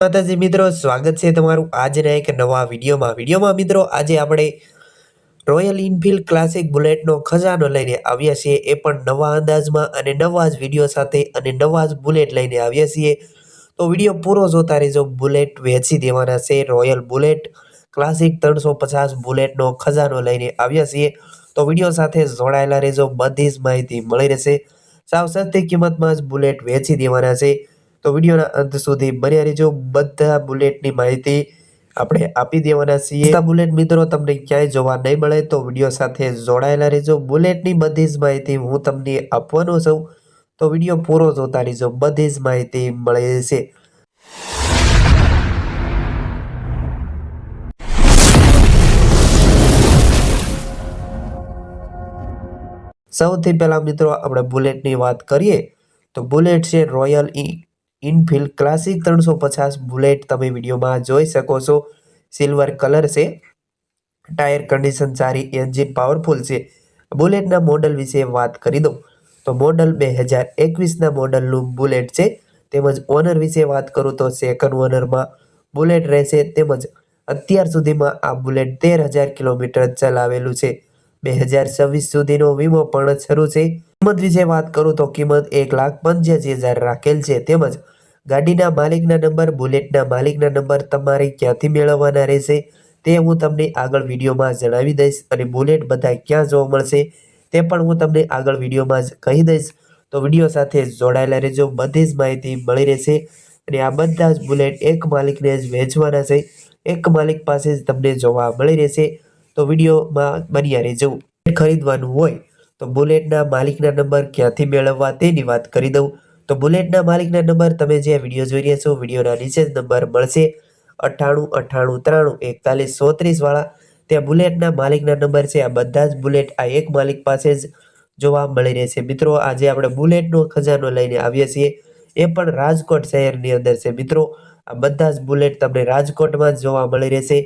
માતાજી મિત્રો, સ્વાગત છે તમારું આજના એક નવા વિડીયોમાં. વિડીયોમાં મિત્રો, આજે આપણે રોયલ ઇનફિલ્ડ ક્લાસિક બુલેટનો ખજાનો લઈને આવ્યા છીએ. એ પણ નવા અંદાજમાં અને નવા જ વીડિયો સાથે અને નવા જ બુલેટ લઈને આવ્યા છીએ. તો વીડિયો પૂરો જોતા રહેજો. બુલેટ વેચી દેવાના છે. રોયલ બુલેટ ક્લાસિક ત્રણસો પચાસ બુલેટનો ખજાનો લઈને આવ્યા છીએ. તો વીડિયો સાથે જોડાયેલા રહેજો. બધી જ માહિતી મળી રહેશે. સાવ સસ્તી કિંમતમાં જ બુલેટ વેચી દેવાના છે. તો વિડીયોના અંત સુધી બન્યા રહેજો. બધા બુલેટની માહિતી આપણે આપી દેવાના છીએ. બુલેટ મિત્રો તમને ક્યાંય જોવા નહીં મળે તો વીડિયો સાથે જોડાયેલા રહેજો. બુલેટની બધી જ માહિતી હું તમને આપવાનો છું. તો વીડિયો પૂરો જોતા રહેજો. બધી જ માહિતી મળી છે સૌથી પહેલાં મિત્રો આપણે બુલેટની વાત કરીએ. તો બુલેટ છે રોયલ ઇનફિલ્ડ ક્લાસિક ત્રણસો પચાસ બુલેટ તમે વિડીયોમાં જોઈ શકો છો. સિલ્વર કલર છે. ટાયર કન્ડિશન સારી, એન્જિન પાવરફુલ છે. બુલેટના મોડલ વિશે વાત કરી દઉં. તો મોડલ બે હજાર એકવીસના મોડલનું બુલેટ છે. તેમજ ઓનર વિશે વાત કરું તો સેકન્ડ ઓનરમાં બુલેટ રહેશે. તેમજ અત્યાર સુધીમાં આ બુલેટ તેર હજાર કિલોમીટર ચલાવેલું છે. બે હજાર છવ્વીસ સુધીનો વીમો પણ શરૂ છે. કિંમત વિશે વાત કરું તો કિંમત એક લાખ પંચ્યાસી હજાર રાખેલ છે. તેમજ ગાડીના માલિકના નંબર, બુલેટના માલિકના નંબર તમારે ક્યાંથી મેળવવાના રહેશે તે હું તમને આગળ વિડીયોમાં જણાવી દઈશ અને બુલેટ બધા ક્યાં જોવા મળશે તે પણ હું તમને આગળ વિડીયોમાં જ કહી દઈશ. તો વીડિયો સાથે જોડાયેલા રહેજો. બધી જ માહિતી મળી રહેશે અને આ બધા જ બુલેટ એક માલિકને જ વેચવાના છે. એક માલિક પાસે જ તમને જોવા મળી રહેશે. તો વિડીયોમાં બન્યા રહેજો. ખરીદવાનું હોય તો બુલેટના માલિકના નંબર ક્યાંથી મેળવવા તેની વાત કરી દઉં. તો બુલેટના માલિકના નંબર તમે જે વીડિયો જોઈ રહ્યા છો, વિડીયોના નીચે જ નંબર મળશે. અઠ્ઠાણું અઠ્ઠાણું, ત્રાણું, એકતાલીસ સોત્રીસવાળા ત્યાં બુલેટના માલિકના નંબર છે. આ બધા જ બુલેટ આ એક માલિક પાસે જ જોવા મળી રહેશે મિત્રો, આજે આપણે બુલેટનો ખજાનો લઈને આવીએ છીએ. એ પણ રાજકોટ શહેરની અંદર છે. મિત્રો, આ બધા જ બુલેટ તમને રાજકોટમાં જ જોવા મળી રહેશે.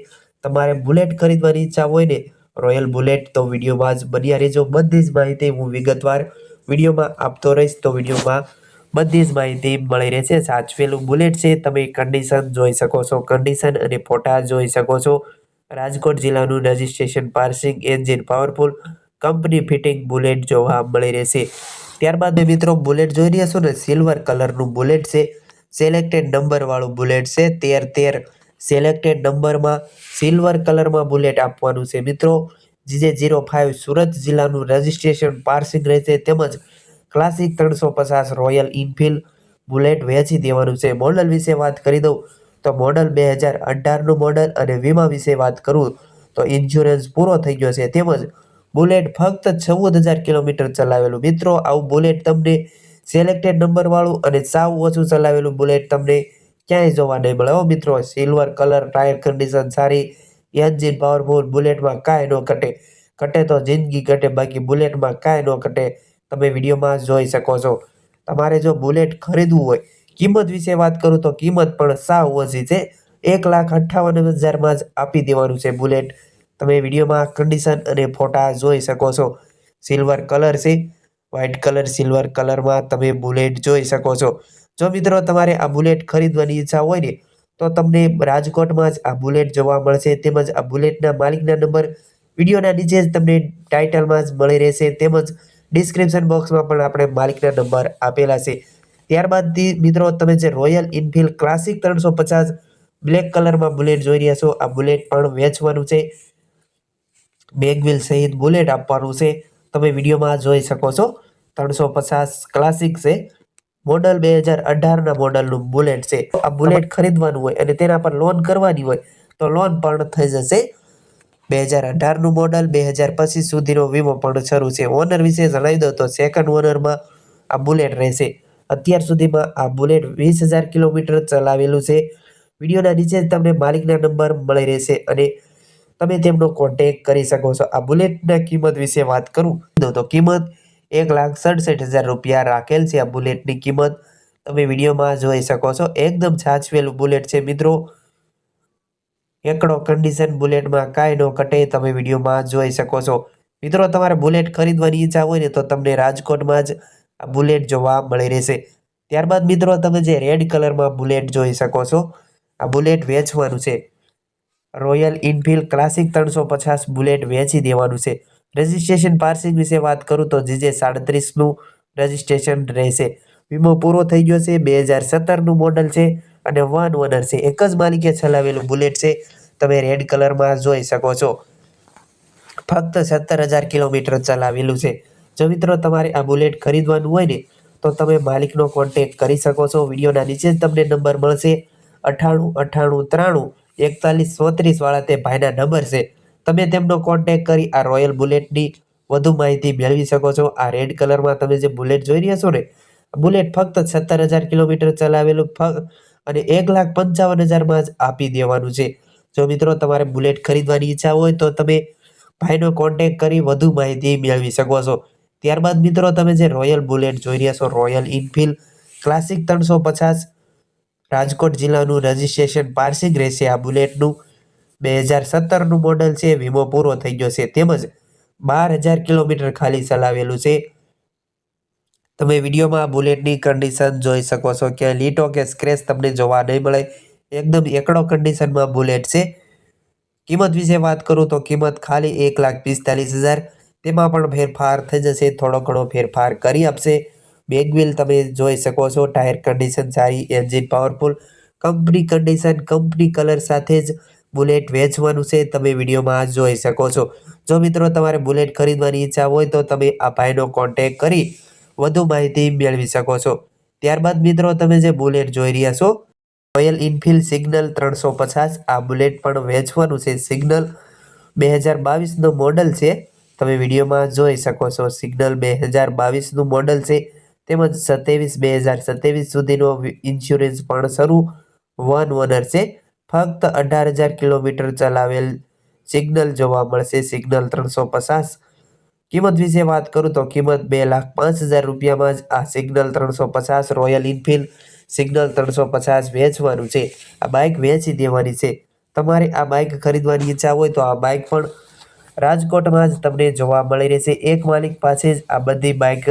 તમારે બુલેટ ખરીદવાની ઈચ્છા હોય ને રોયલ બુલેટ તો વિડીયોમાં જ બન્યા રહેજો. બધી જ માહિતી હું વિગતવાર વિડીયોમાં આપતો રહીશ. તો વિડીયોમાં બધી જ માહિતી મળી રહેશે. સાચવેલું બુલેટ છે. તમે કન્ડિશન જોઈ શકો છો. કન્ડિશન અને ફોટા જોઈ શકો છો. રાજકોટ જિલ્લાનું registration passing engine powerful company fitting bullet જોવા મળી રહેશે. ત્યારબાદ મિત્રો બુલેટ જોઈ રહ્યા છો ને? સિલ્વર કલરનું બુલેટ છે. સિલેક્ટેડ નંબરવાળું બુલેટ છે. તેર તેર સિલેક્ટેડ નંબરમાં સિલ્વર કલરમાં બુલેટ આપવાનું છે. મિત્રો જીજે જીરો ફાઇવ સુરત જિલ્લાનું રજિસ્ટ્રેશન પાર્સિંગ રહેશે તેમજ ક્લાસિક ત્રણસો પચાસ રોયલ ઇનફિલ્ડ બુલેટ વેચી દેવાનું છે. મોડલ વિશે વાત કરી દઉં તો મોડલ બે હજાર અઢારનું મોડલ અને વીમા વિશે વાત કરું તો ઇન્સ્યોરન્સ પૂરો થઈ ગયો છે. તેમજ બુલેટ ફક્ત ચૌદ હજાર કિલોમીટર ચલાવેલું. મિત્રો, આવું બુલેટ તમને સિલેક્ટેડ નંબરવાળું અને સાવ ઓછું ચલાવેલું બુલેટ તમને ક્યાંય જોવા નહીં મળે હો મિત્રો સિલ્વર કલર ટાયર કન્ડિશન સારી એન્જિન પાવરફુલ બુલેટમાં કાંઈ ન ઘટે. ઘટે તો જિંદગી ઘટે, બાકી બુલેટમાં કાંઈ ન ઘટે. તમે વિડીયોમાં જોઈ શકો છો. તમારે જો બુલેટ ખરીદવું હોય, કિંમત વિશે વાત કરું તો કિંમત પણ સાવ ઓછી છે. એક લાખ અઠ્ઠાવન હજારમાં જ આપી દેવાનું છે બુલેટ. તમે વિડીયોમાં કન્ડિશન અને ફોટા જોઈ શકો છો. સિલ્વર કલર છે. વ્હાઇટ કલર સિલ્વર કલરમાં તમે બુલેટ જોઈ શકો છો. જો મિત્રો તમારે આ બુલેટ ખરીદવાની ઈચ્છા હોય ને, તો તમને રાજકોટમાં જ આ બુલેટ જોવા મળશે. તેમજ આ બુલેટના માલિકના નંબર વિડીયોના નીચે જ તમને ટાઇટલમાં જ મળી રહેશે. તેમજ ડિસ્ક્રિપ્શન બોક્સમાં પણ આપણે માલિકના નંબર આપેલા છે. ત્યારબાદ મિત્રો તમે જે રોયલ ઇનફિલ્ડ ક્લાસિક ત્રણસો પચાસ બ્લેક કલરમાં બુલેટ જોઈ રહ્યા છો, આ બુલેટ પણ વેચવાનું છે. બેગવિલ સહિત બુલેટ આપવાનું છે. તમે વિડીયોમાં જોઈ શકો છો. ત્રણસો પચાસ ક્લાસિક છે. મોડલ બે હજાર અઢારના મોડલનું બુલેટ છે. આ બુલેટ ખરીદવાનું હોય અને તેના પર લોન કરવાની હોય તો લોન પણ થઈ જશે. બે હજાર અઢારનું મોડલ, બે હજાર પચીસ સુધીનો વીમો પણ શરૂ છે. ઓનર વિશે જણાવી દો તો સેકન્ડ ઓનરમાં આ બુલેટ રહેશે. અત્યાર સુધીમાં આ બુલેટ વીસ હજાર કિલોમીટર ચલાવેલું છે. વિડીયોના નીચે તમને માલિકના નંબર મળી રહેશે અને તમે તેમનો કોન્ટેક કરી શકો છો. આ બુલેટના કિંમત વિશે વાત કરું તો કિંમત એક લાખ સડસઠ હજાર રૂપિયા રાખેલ છે આ બુલેટની કિંમત. તમે વિડીયોમાં જોઈ શકો છો, એકદમ છાછવેલું બુલેટ છે મિત્રો. એકડો કન્ડિશન બુલેટમાં કાંઈ ન કટે તમે વિડીયોમાં જોઈ શકો છો. મિત્રો, તમારે બુલેટ ખરીદવાની ઈચ્છા હોય ને, તો તમને રાજકોટમાં જ આ બુલેટ જોવા મળી રહેશે. ત્યારબાદ મિત્રો, તમે જે રેડ કલરમાં બુલેટ જોઈ શકો છો, આ બુલેટ વેચવાનું છે. રોયલ ઇનફિલ્ડ ક્લાસિક ત્રણસો પચાસ બુલેટ વેચી દેવાનું છે. રજિસ્ટ્રેશન પાર્સિંગ વિશે વાત કરું તો જીજે સાડત્રીસનું રજિસ્ટ્રેશન રહેશે. વીમો પૂરો થઈ ગયો છે, બે હજાર સત્તરનું મોડલ છે અને વન ઓનર છે. એક જ માલિકે ચલાવેલું બુલેટ છે. તમે રેડ કલરમાં જોઈ શકો છો. ફક્ત સત્તર હજાર કિલોમીટર ચલાવેલું છે. જો મિત્રો તમારે આ બુલેટ ખરીદવાનું હોય ને, તો તમે માલિકનો કોન્ટેક્ટ કરી શકો છો. વિડીયોના નીચે જ તમને નંબર મળશે. અઠ્ઠાણું અઠ્ઠાણું ત્રાણું, એકતાલીસ ચોત્રીસવાળા તે ભાઈના નંબર છે. તમે તેમનો કોન્ટેક કરી આ રોયલ બુલેટની વધુ માહિતી મેળવી શકો છો. આ રેડ કલરમાં તમે જે બુલેટ જોઈ રહ્યા છો ને બુલેટ ફક્ત સત્તર હજાર કિલોમીટર ચલાવેલું અને એક લાખ પંચાવન હજારમાં જ આપી દેવાનું છે. જો મિત્રો તમારે બુલેટ ખરીદવાની ઈચ્છા હોય તો તમે ભાઈનો કોન્ટેક કરી વધુ માહિતી મેળવી શકો છો. ત્યારબાદ મિત્રો તમે જે રોયલ બુલેટ જોઈ રહ્યા છો રોયલ ઇનફિલ્ડ ક્લાસિક ત્રણસો પચાસ, રાજકોટ જિલ્લાનું રજિસ્ટ્રેશન પાર્સિંગ રહેશે આ બુલેટનું બે હજાર સત્તરનું મોડલ છે, વીમો પૂરો થઈ ગયો છે. તેમજ બાર હજાર કિલોમીટર ખાલી ચલાવેલું છે. તમે વિડીયોમાં બુલેટની કન્ડિશન જોઈ શકો છો કે લીટો કે સ્ક્રેચ તમને જોવા નહીં મળે. એકદમ એકડો કન્ડિશનમાં બુલેટ છે. કિંમત વિશે વાત કરું તો કિંમત ખાલી એક લાખ પિસ્તાલીસ હજાર. તેમાં પણ ફેરફાર થઈ જશે, થોડો ઘણો ફેરફાર કરી આપશે. બેક તમે જોઈ શકો છો ટાયર કન્ડિશન સારી engine powerful company condition company colour સાથે જ બુલેટ વેચવાનું છે, તમે વિડીયોમાં જોઈ શકો છો. જો મિત્રો તમારે બુલેટ ખરીદવાની ઈચ્છા હોય તો તમે આ ભાઈનો કોન્ટેક કરી વધુ માહિતી મેળવી શકો છો. ત્યારબાદ મિત્રો તમે જે બુલેટ જોઈ રહ્યા છો રોયલ ઇનફિલ્ડ સિગ્નલ ત્રણસો પચાસ, આ બુલેટ પણ વેચવાનું છે. સિગ્નલ બે હજાર બાવીસનું મોડલ છે. તમે વિડીયોમાં જોઈ શકો છો સિગ્નલ બે હજાર બાવીસનું મોડલ છે. તેમજ સત્યાવીસ બે હજાર સત્યાવીસ સુધીનો ઇન્સ્યોરન્સ પણ શરૂ વન ઓનર છે. ફક્ત અઢાર હજાર કિલોમીટર ચલાવેલ સિગ્નલ જોવા મળશે. સિગ્નલ ત્રણસો પચાસ. કિંમત વિશે વાત કરું તો કિંમત બે લાખ પાંચ હજાર રૂપિયામાં જ આ સિગ્નલ ત્રણસો પચાસ રોયલ ઇન્ફિલ્ડ સિગ્નલ ત્રણસો પચાસ વેચવાનું છે. આ બાઇક વેચી દેવાની છે. તમારે આ બાઇક ખરીદવાની ઈચ્છા હોય તો આ બાઇક પણ રાજકોટમાં જ તમને જોવા મળી રહેશે. એક માલિક પાસે જ આ બધી બાઇક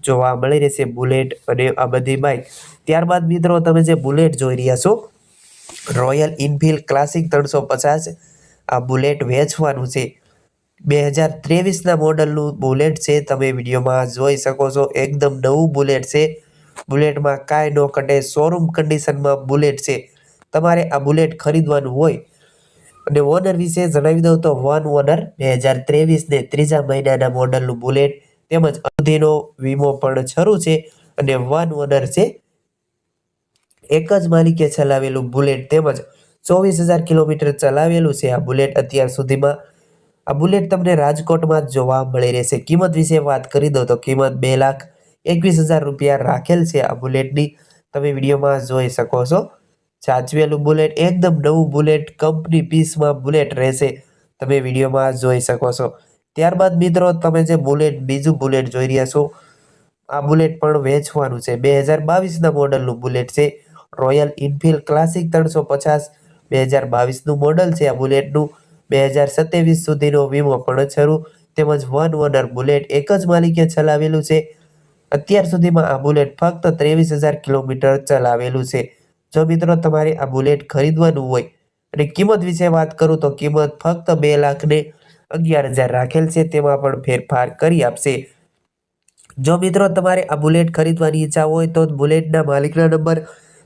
જોવા મળી રહેશે. બુલેટ અને આ બધી બાઇક ત્યારબાદ મિત્રો તમે જે બુલેટ જોઈ રહ્યા છો રોયલ ઇનફિલ્ડ ક્લાસિક ત્રણસો પચાસ. આ બુલેટ વેચવાનું છે. બે હજાર ત્રેવીસના મોડલનું બુલેટ છે. તમે વિડીયોમાં જોઈ શકો છો, એકદમ નવું બુલેટ છે. બુલેટમાં કાંઈ ન કટે શોરૂમ કન્ડિશનમાં બુલેટ છે. તમારે આ બુલેટ ખરીદવાનું હોય અને ઓનર વિશે જણાવી દઉં તો વન ઓનર બે હજાર ત્રેવીસને ત્રીજા મહિનાના મોડલનું બુલેટ તેમજ અધીનો વીમો પણ શરૂ છે અને વન ઓનર છે એક જ માલિકે ચલાવેલું બુલેટ તેમજ ચોવીસ હજાર કિલોમીટર ચલાવેલું છે. આ બુલેટ અત્યાર સુધીમાં, આ બુલેટ તમને રાજકોટમાં જ જોવા મળી રહેશે. કિંમત વિશે વાત કરી દો તો કિંમત બે લાખ એકવીસ હજાર રૂપિયા રાખેલ છે આ બુલેટની. તમે વિડીયોમાં જોઈ શકો છો. સાચવેલું બુલેટ, એકદમ નવું બુલેટ, કંપની પીસમાં બુલેટ રહેશે. તમે વિડીયોમાં જોઈ શકો છો. ત્યારબાદ મિત્રો, તમે જે બુલેટ, બીજું બુલેટ જોઈ રહ્યા છો, આ બુલેટ પણ વેચવાનું છે. બે હજાર બાવીસના મોડલનું બુલેટ છે. રોયલ ઇનફિલ્ડ ક્લાસિક ત્રણસો પચાસ, બે હજાર બાવીસનું મોડલ છે આ બુલેટનું બે હજાર સત્યાવીસ સુધીનો વીમો પણ શરૂ. તેમજ વન ઓનર બુલેટ એક જ માલિકે ચલાવેલું છે. અત્યાર સુધીમાં આ બુલેટ ફક્ત ત્રેવીસ હજાર કિલોમીટર ચલાવેલું છે. જો મિત્રો તમારે આ બુલેટ ખરીદવાનું હોય અને કિંમત વિશે વાત કરું તો કિંમત ફક્ત બે લાખને અગિયાર હજાર રાખેલ છે. તેમાં પણ ફેરફાર કરી આપશે. જો મિત્રો તમારે આ બુલેટ ખરીદવાની ઈચ્છા હોય તો બુલેટના માલિકના નંબર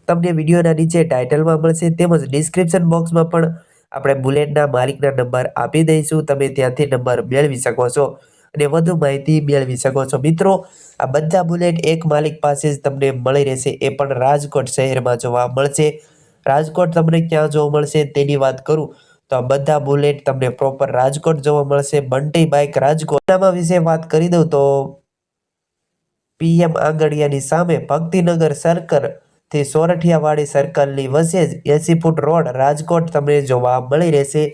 તમને વિડીયોના નીચે ટાઇટલમાં મળશે તેમજ ડિસ્ક્રિપ્શન બોક્સમાં પણ આપણે બુલેટના માલિકના નંબર આપી દઈશું. તમે ત્યાંથી નંબર મેળવી શકો છો અને વધુ માહિતી મેળવી શકો છો. મિત્રો, આ બધા બુલેટ એક માલિક પાસે જ તમને મળી રહેશે. એ પણ રાજકોટ શહેરમાં જોવા મળશે. રાજકોટ તમને ક્યાં જોવા મળશે તેની વાત કરું તો આ બધા બુલેટ તમને પ્રોપર રાજકોટ જોવા મળશે. બંટી બાઇક રાજકોટનામાં વિશે વાત કરી દઉં તો પીએમ આંગડિયાની સામે ભક્તિનગર સર્કલ થી સોરઠિયાવાડી સર્કલની વચ્ચે જ એસી ફૂટ રોડ રાજકોટ તમને જોવા મળી રહેશે.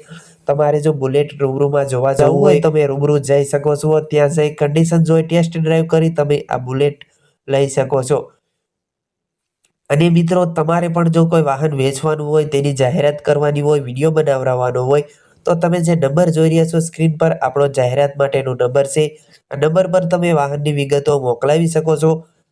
તમારે જો બુલેટ રૂબરૂમાં જોવા જવું હોય તમે રૂબરૂ જઈ શકો છો. ત્યાં જઈ કન્ડિશન જોઈ ટેસ્ટ ડ્રાઈવ કરી તમે આ બુલેટ લઈ શકો છો. અને મિત્રો તમારે પણ જો કોઈ વાહન વેચવાનું હોય તેની જાહેરાત કરવાની હોય વીડિયો બનાવવાનો હોય તો તમે જે નંબર જોઈ રહ્યા છો સ્ક્રીન પર આપણો જાહેરાત માટેનો નંબર છે. આ નંબર પર તમે વાહનની વિગતો મોકલાવી શકો છો.